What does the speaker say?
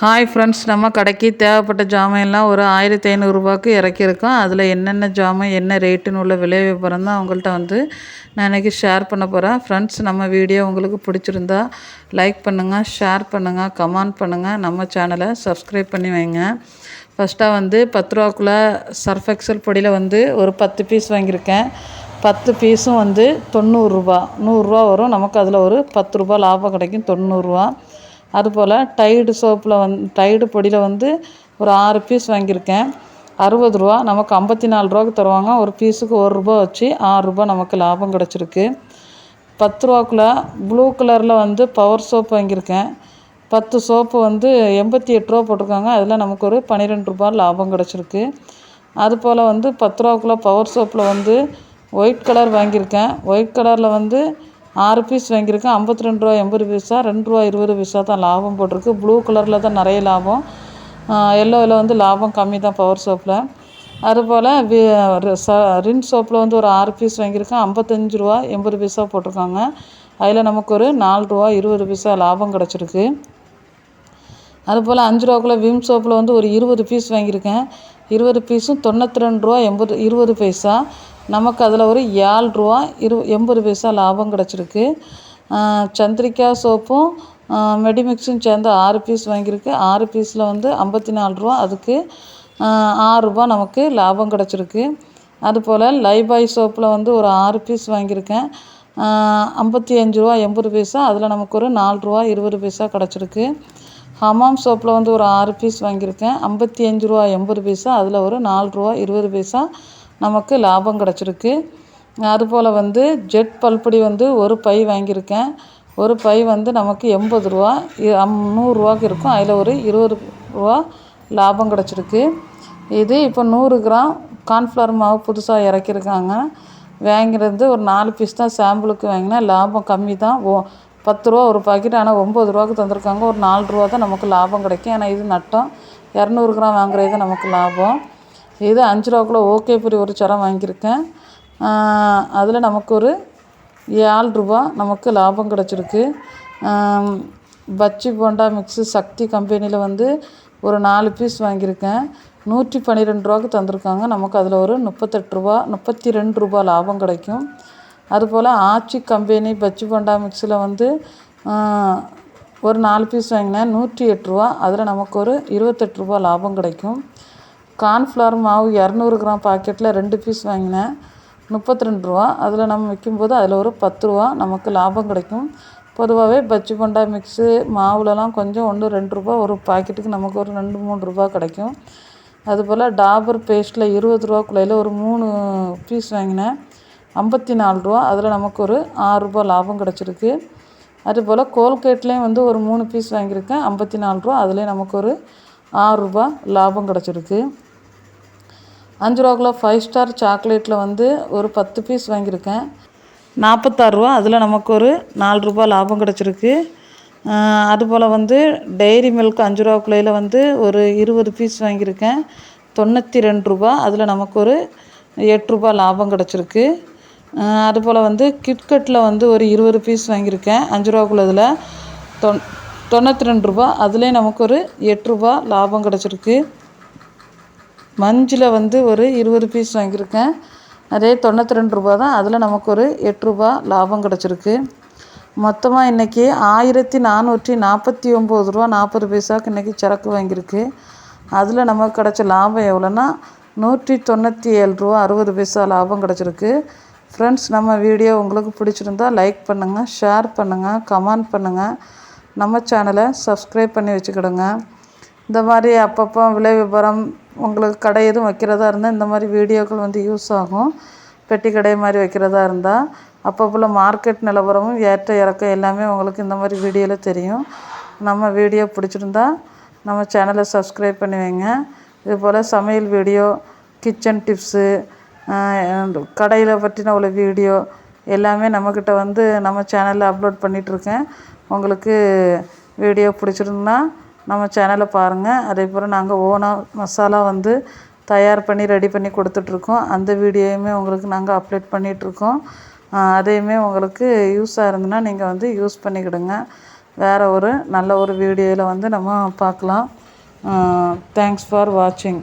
Hi friends நம்ம கடைக்கு தேவைப்பட்ட ஜாமான் எல்லாம் ஒரு ஆயிரத்தி ஐநூறுரூபாக்கு இறக்கியிருக்கோம். அதில் என்னென்ன ஜாமான் என்ன ரேட்டுன்னு உள்ள விலை விவரம் தான் அவங்கள்ட்ட வந்து நான் இன்றைக்கி ஷேர் பண்ண போகிறேன் ஃப்ரெண்ட்ஸ் நம்ம வீடியோ உங்களுக்கு பிடிச்சிருந்தா லைக் பண்ணுங்கள் ஷேர் பண்ணுங்கள் கமெண்ட் பண்ணுங்கள் நம்ம சேனலை சப்ஸ்கிரைப் பண்ணி வைங்க. ஃபஸ்ட்டாக வந்து பத்து ரூபாக்குள்ளே சர்ஃப் எக்ஸல் பொடியில் வந்து ஒரு பத்து பீஸ் வாங்கியிருக்கேன். பத்து பீஸும் வந்து தொண்ணூறுரூபா நூறுரூவா வரும். நமக்கு அதில் ஒரு பத்து ரூபா லாபம் கிடைக்கும். தொண்ணூறுரூவா அதுபோல் டைடு சோப்பில் வந் டைடு பொடியில் வந்து ஒரு ஆறு பீஸ் வாங்கியிருக்கேன். அறுபது ரூபா நமக்கு ஐம்பத்தி நாலு ரூபாய்க்கு தருவாங்க. ஒரு பீஸுக்கு ஒரு ரூபா வச்சு ஆறு ரூபா நமக்கு லாபம் கிடச்சிருக்கு. பத்து ரூபாக்குள்ள ப்ளூ கலரில் வந்து பவர் சோப் வாங்கியிருக்கேன். பத்து சோப்பு வந்து எண்பத்தி எட்டு ரூபா போட்டிருக்காங்க. அதில் நமக்கு ஒரு பன்னிரெண்டு ரூபா லாபம் கிடச்சிருக்கு. அதுபோல் வந்து பத்து ரூபாக்குள்ள பவர் சோப்பில் வந்து ஒயிட் கலர் வாங்கியிருக்கேன். ஒயிட் கலரில் வந்து ஆறு பீஸ் வாங்கியிருக்கேன் ஐம்பத்தி ரெண்டு ரூபா எண்பது பைசா ரெண்டு ரூபா இருபது பைசா தான் லாபம் போட்டிருக்கு. ப்ளூ கலரில் தான் நிறைய லாபம். எல்லோவில் வந்து லாபம் கம்மி தான் பவர் சோப்பில் அதுபோல் வி ச ரின் சோப்பில் வந்து ஒரு ஆறு பீஸ் வாங்கியிருக்கேன் ஐம்பத்தஞ்சு ரூபா எண்பது பைசா போட்டிருக்காங்க. அதில் நமக்கு ஒரு நாலு ரூபா இருபது பைசா லாபம் கிடச்சிருக்கு. அதுபோல் அஞ்சு ரூபாக்குள்ளே விம் சோப்பில் வந்து ஒரு இருபது பீஸ் வாங்கியிருக்கேன். இருபது பீஸும் தொண்ணூற்றி ரெண்டு ரூபா எண்பது இருபது பைசா. நமக்கு அதில் ஒரு ஏழு ரூபா இரு எண்பது பைசா லாபம் கிடச்சிருக்கு. சந்திரிக்கா சோப்பும் மெடிமிக்ஸும் சேர்ந்து ஆறு பீஸ் வாங்கியிருக்கு. ஆறு பீஸில் வந்து ஐம்பத்தி நாலு ரூபா. அதுக்கு ஆறுரூபா நமக்கு லாபம் கிடச்சிருக்கு. அதுபோல் லைபாய் சோப்பில் வந்து ஒரு ஆறு பீஸ் வாங்கியிருக்கேன். ஐம்பத்தி அஞ்சு ரூபா எண்பது பைசா. அதில் நமக்கு ஒரு நாலு ரூபா இருபது பைசா கிடச்சிருக்கு. ஹமாம் சோப்பில் வந்து ஒரு ஆறு பீஸ் வாங்கியிருக்கேன். ஐம்பத்தி அஞ்சு ரூபா எண்பது பைசா. அதில் ஒரு நாலு ரூபா இருபது பைசா. நமக்கு லாபம் கிடச்சிருக்கு. அதுபோல் வந்து ஜெட் பல்படி வந்து ஒரு பை வாங்கியிருக்கேன். ஒரு பை வந்து நமக்கு எண்பது ரூபா நூறுரூவாக்கு இருக்கும். அதில் ஒரு இருபது ரூபா லாபம் கிடச்சிருக்கு. இது இப்போ நூறு கிராம் கார்ன்ஃப்ளவர் மாவு புதுசாக இறக்கியிருக்காங்க. வாங்கிறது ஒரு நாலு பீஸ் தான் சாம்பிளுக்கு வாங்கினா லாபம் கம்மி தான். ஓ பத்து ரூபா ஒரு பாக்கெட் ஆனால் ஒம்பது ரூபாய்க்கு தந்திருக்காங்க. ஒரு நாலு ரூபா தான் நமக்கு லாபம் கிடைக்கும். ஏன்னா இது நட்டம். இரநூறு கிராம் வாங்குறது நமக்கு லாபம். இது அஞ்சு ரூபாக்குள்ளே ஓகே பெரிய ஒரு சரம் வாங்கியிருக்கேன். அதில் நமக்கு ஒரு ஏழு ரூபா நமக்கு லாபம் கிடச்சிருக்கு. பச்சி போண்டா மிக்ஸு சக்தி கம்பெனியில் வந்து ஒரு நாலு பீஸ் வாங்கியிருக்கேன். நூற்றி பன்னிரெண்டு ரூபாய்க்கு தந்திருக்காங்க. நமக்கு அதில் ஒரு முப்பத்தெட்டு ரூபா முப்பத்தி ரெண்டு ரூபா லாபம் கிடைக்கும். அதுபோல் ஆச்சி கம்பெனி பச்சி போண்டா மிக்ஸில் வந்து ஒரு நாலு பீஸ் வாங்கினேன். நூற்றி எட்டு ரூபா. அதில் நமக்கு ஒரு இருபத்தெட்டு ரூபா லாபம் கிடைக்கும். கார்ன்ஃப்ளவர் மாவு இரநூறு கிராம் பாக்கெட்டில் ரெண்டு பீஸ் வாங்கினேன். முப்பத்தி ரெண்டு ரூபா. அதில் நம்ம விற்கும்போது அதில் ஒரு பத்து ரூபா நமக்கு லாபம் கிடைக்கும். பொதுவாகவே பஜ்ஜி போண்டா மிக்ஸு மாவுலலாம் கொஞ்சம் ஒன்று ரெண்டு ரூபா ஒரு பாக்கெட்டுக்கு நமக்கு ஒரு ரெண்டு மூணு ரூபா கிடைக்கும். அதுபோல் டாபர் பேஸ்ட்டில் இருபது ரூபாக்குள்ளையில் ஒரு மூணு பீஸ் வாங்கினேன். ஐம்பத்தி நாலு ரூபா. அதில் நமக்கு ஒரு ஆறுரூபா லாபம் கிடச்சிருக்கு. அதுபோல் கோல்கேட்லேயும் வந்து ஒரு மூணு பீஸ் வாங்கியிருக்கேன். ஐம்பத்தி நாலு ரூபா. அதுலேயும் நமக்கு ஒரு ஆறுரூபா லாபம் கிடச்சிருக்கு. அஞ்சு ரூபாக்குள்ள ஃபைவ் ஸ்டார் சாக்லேட்டில் வந்து ஒரு பத்து பீஸ் வாங்கியிருக்கேன். நாற்பத்தாறுரூவா அதில் நமக்கு ஒரு நாலு ரூபா லாபம் கிடச்சிருக்கு. அதுபோல் வந்து டெய்ரி மில்க் அஞ்சு ரூபா கிலோயில் வந்து ஒரு இருபது பீஸ் வாங்கியிருக்கேன். தொண்ணூற்றி ரெண்டு ரூபா. அதில் நமக்கு ஒரு எட்டு ரூபா லாபம் கிடச்சிருக்கு. அதுபோல் வந்து கிட்கட்டில் வந்து ஒரு இருபது பீஸ் வாங்கியிருக்கேன். அஞ்சு ரூபாக்குள்ளதில் தொன் தொண்ணூற்றி ரெண்டு ரூபா. அதுலேயும் நமக்கு ஒரு எட்டு ரூபா லாபம் கிடச்சிருக்கு. மஞ்சில் வந்து ஒரு இருபது பீஸ் வாங்கியிருக்கேன். அதே தொண்ணூற்றி ரெண்டு ரூபா தான். அதில் நமக்கு ஒரு எட்டு ரூபா லாபம் கிடச்சிருக்கு. மொத்தமாக இன்றைக்கி ஆயிரத்தி நானூற்றி நாற்பத்தி ஒம்பது ரூபா நாற்பது பைசாவுக்கு இன்றைக்கி சரக்கு வாங்கியிருக்கு. அதில் நமக்கு கிடச்ச லாபம் எவ்வளோன்னா நூற்றி தொண்ணூற்றி ஏழு ரூபா அறுபது பைசா லாபம் கிடச்சிருக்கு. ஃப்ரெண்ட்ஸ் நம்ம வீடியோ உங்களுக்கு பிடிச்சிருந்தா லைக் பண்ணுங்கள் ஷேர் பண்ணுங்கள் கமெண்ட் பண்ணுங்கள் நம்ம சேனலை சப்ஸ்கிரைப் பண்ணி வச்சுக்கிடுங்க. இந்த மாதிரி அப்பப்போ விலை விபரம் உங்களுக்கு கடை எதுவும் வைக்கிறதா இருந்தால் இந்த மாதிரி வீடியோக்கள் வந்து யூஸ் ஆகும். பெட்டி கடை மாதிரி வைக்கிறதா இருந்தால் அப்பப்போ மார்க்கெட் நிலவரமும் ஏற்ற இறக்கம் எல்லாமே உங்களுக்கு இந்த மாதிரி வீடியோவில் தெரியும். நம்ம வீடியோ பிடிச்சிருந்தா நம்ம சேனலை சப்ஸ்கிரைப் பண்ணி வைங்க. இதுபோல் சமையல் வீடியோ கிச்சன் டிப்ஸு கடையில் பற்றின உள்ள வீடியோ எல்லாமே நம்மக்கிட்ட வந்து நம்ம சேனலில் அப்லோட் பண்ணிகிட்ருக்கேன் உங்களுக்கு வீடியோ பிடிச்சிருந்தா நம்ம சேனலை பாருங்கள் அதே போல் நாங்கள் ஓனாக மசாலா வந்து தயார் பண்ணி ரெடி பண்ணி கொடுத்துட்ருக்கோம். அந்த வீடியோயுமே உங்களுக்கு நாங்கள் அப்லோட் பண்ணிகிட்ருக்கோம் அதையுமே உங்களுக்கு யூஸாக இருந்ததுன்னா நீங்கள் வந்து யூஸ் பண்ணிக்கிடுங்க. வேறு ஒரு நல்ல ஒரு வீடியோவில் வந்து நம்ம பார்க்கலாம். தேங்க்ஸ் ஃபார் வாட்சிங்